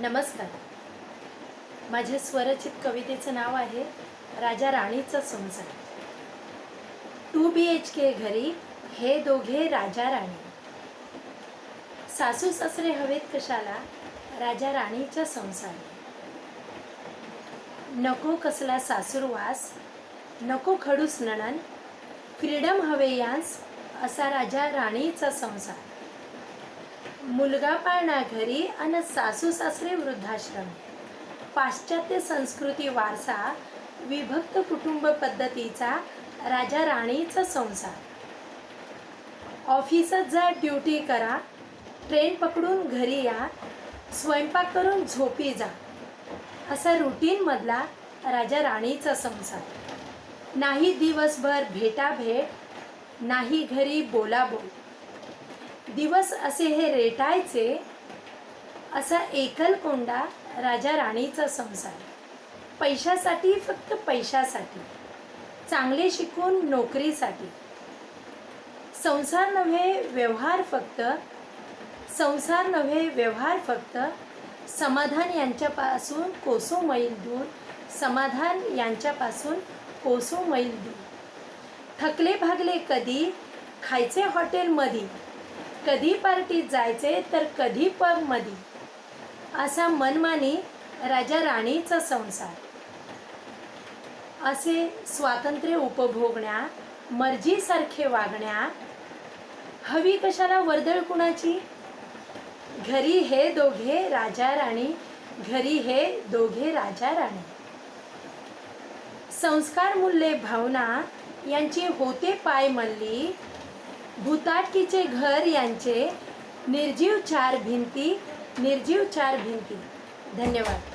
नमस्कार. माझ्या स्वरचित कवितेचं नाव आहे राजा राणीचा संसार टू बी एच के घरी हे दोघे राजा राणी. सासू सासरे हवेत कशाला राजा राणीच्या संसार. नको कसला सासूरवास नको खडूस नणन फ्रीडम हवे यांस असा राजा राणीचा संसार. मुलगा पाळणा घरी आणि सासू सासरे वृद्धाश्रम. पाश्चात्य संस्कृती वारसा विभक्त कुटुंब पद्धतीचा राजा राणीचा संसार. ऑफिसात जा ड्युटी करा ट्रेन पकडून घरी या स्वयंपाक करून झोपी जा. असा रुटीनमधला राजा राणीचा संसार. नाही दिवसभर भेटाभेट नाही घरी बोलाबोल. दिवस असे हे रेटायचे असा एकलकोंडा राजा राणीचा संसार. पैशासाठी फक्त पैशासाठी. चांगले शिकून नोकरीसाठी. संसार नव्हे व्यवहार फक्त. संसार नव्हे व्यवहार फक्त. समाधान यांच्यापासून कोसो मैल दूर. समाधान यांच्यापासून कोसो मैल दूर. थकले भागले कधी? खायचे हॉटेलमध्ये कधी पार्टीत जायचे तर कधी पबमध्ये असा मनमानी राजा राणीचा संसार. असे स्वातंत्र्य उपभोगण्या मर्जीसारखे वागण्या हवी कशाला वर्दळ कुणाची? घरी हे दोघे राजा राणी घरी हे दोघे राजा राणी. संस्कार मूल्ये भावना यांची होते पाय मल्ली भूताटकीचे घर यांचे निर्जीव चार भिंती निर्जीव चार भिंती. धन्यवाद.